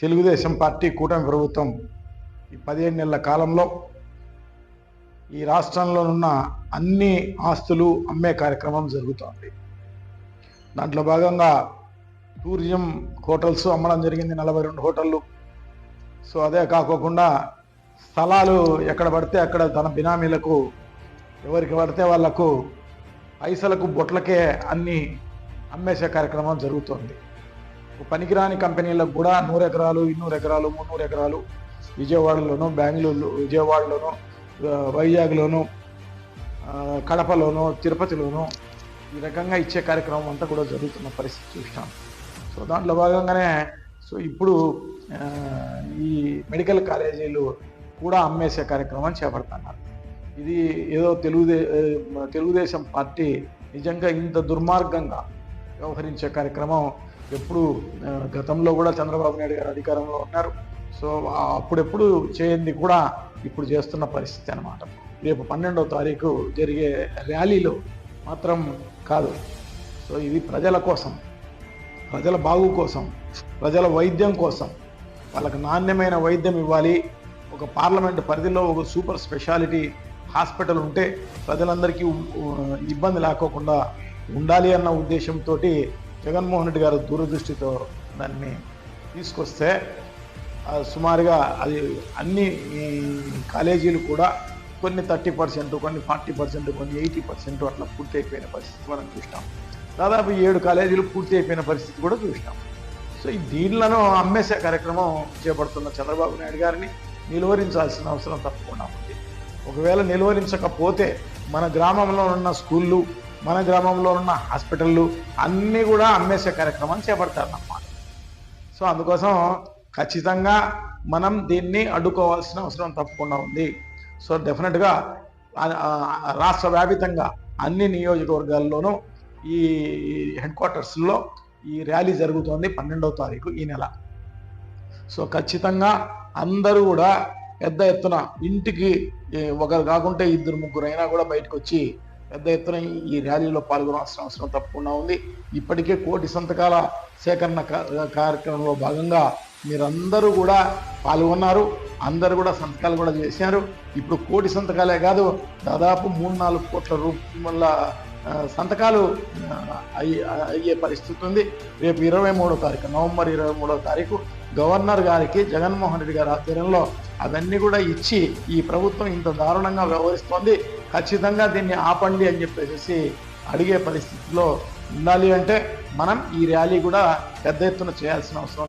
Telugu Desam party కూటమి ప్రభుత్వం ఈ పదిహేను నెలల కాలంలో ఈ రాష్ట్రంలోనున్న అన్ని ఆస్తులు అమ్మే కార్యక్రమం జరుగుతోంది. దాంట్లో భాగంగా టూరిజం హోటల్స్ అమ్మడం జరిగింది నలభై రెండు హోటళ్ళు. సో అదే కాకోకుండా స్థలాలు ఎక్కడ పడితే అక్కడ తన బినామీలకు ఎవరికి పడితే వాళ్ళకు పైసలకు బొట్లకే అన్ని అమ్మేసే కార్యక్రమం జరుగుతోంది. పనికిరాని కంపెనీలకు కూడా నూరు ఎకరాలు ఇన్నూరు ఎకరాలు మున్నూరు ఎకరాలు విజయవాడలోను బెంగళూరులో విజయవాడలోను ఆ, వైజాగ్లోను కడపలోను తిరుపతిలోను ఈ రకంగా ఇచ్చే కార్యక్రమం అంతా కూడా జరుగుతున్న పరిస్థితి చూసినాం. సో దాంట్లో భాగంగానే సో ఇప్పుడు ఈ మెడికల్ కాలేజీలు కూడా అమ్మేసే కార్యక్రమం చేపడుతున్నారు. ఇది ఏదో తెలుగుదే తెలుగుదేశం పార్టీ నిజంగా ఇంత దుర్మార్గంగా వ్యవహరించే కార్యక్రమం ఎప్పుడు గతంలో కూడా చంద్రబాబు నాయుడు గారు అధికారంలో ఉన్నారు. సో అప్పుడెప్పుడు చేయంది కూడా ఇప్పుడు చేస్తున్న పరిస్థితి అన్నమాట. రేపు పన్నెండవ తారీఖు జరిగే ర్యాలీలో మాత్రం కాదు. సో ఇది ప్రజల కోసం ప్రజల బాగు కోసం ప్రజల వైద్యం కోసం. వాళ్ళకి నాణ్యమైన వైద్యం ఇవ్వాలి. ఒక పార్లమెంట్ పరిధిలో ఒక సూపర్ స్పెషాలిటీ హాస్పిటల్ ఉంటే ప్రజలందరికీ ఇబ్బంది లేకోకుండా ఉండాలి అన్న ఉద్దేశంతో జగన్మోహన్ రెడ్డి గారు దూరదృష్టితో దాన్ని తీసుకొస్తే సుమారుగా అది అన్ని కాలేజీలు కూడా కొన్ని థర్టీ పర్సెంట్ కొన్ని ఫార్టీ పర్సెంట్ కొన్ని ఎయిటీ పర్సెంట్ అట్లా పూర్తి అయిపోయిన పరిస్థితి మనం చూసినాం. దాదాపు ఏడు కాలేజీలు పూర్తి అయిపోయిన పరిస్థితి కూడా చూసినాం. సో ఈ దీనిలను అమ్మేసే కార్యక్రమం చేపడుతున్న చంద్రబాబు నాయుడు గారిని నిలువరించాల్సిన అవసరం తప్పకుండా ఉంది. ఒకవేళ నిలువరించకపోతే మన గ్రామంలో ఉన్న స్కూళ్ళు మన గ్రామంలో ఉన్న హాస్పిటళ్ళు అన్నీ కూడా అమ్మేసే కార్యక్రమాన్ని చేపడతారన్నమాట. సో అందుకోసం ఖచ్చితంగా మనం దీన్ని అడ్డుకోవాల్సిన అవసరం తప్పకుండా ఉంది. సో డెఫినెట్గా రాష్ట్ర వ్యాపితంగా అన్ని నియోజకవర్గాల్లోనూ ఈ హెడ్ క్వార్టర్స్లో ఈ ర్యాలీ జరుగుతోంది పన్నెండవ తారీఖు ఈ నెల. సో ఖచ్చితంగా అందరూ కూడా పెద్ద ఎత్తున ఇంటికి ఒకరు కాకుంటే ఇద్దరు ముగ్గురు అయినా కూడా బయటకు వచ్చి పెద్ద ఎత్తున ఈ- ర్యాలీలో పాల్గొనాల్సిన అవసరం తప్పకుండా ఉంది. ఇప్పటికే కోటి సంతకాల సేకరణ కార్యక్రమంలో భాగంగా మీరందరూ కూడా పాల్గొన్నారు. అందరూ కూడా సంతకాలు కూడా చేశారు. ఇప్పుడు కోటి సంతకాలే కాదు దాదాపు మూడు నాలుగు కోట్ల రూపాయల సంతకాలు అయ్యే అయ్యే పరిస్థితి ఉంది. రేపు ఇరవై మూడో తారీఖు నవంబర్ ఇరవై మూడో తారీఖు గవర్నర్ గారికి జగన్మోహన్ రెడ్డి గారి ఆధ్వర్యంలో అవన్నీ కూడా ఇచ్చి ఈ ప్రభుత్వం ఇంత దారుణంగా వ్యవహరిస్తోంది. ఖచ్చితంగా దీన్ని ఆపండి అని చెప్పేసి అడిగే పరిస్థితిలో ఉండాలి అంటే మనం ఈ ర్యాలీ కూడా పెద్ద ఎత్తున చేయాల్సిన అవసరం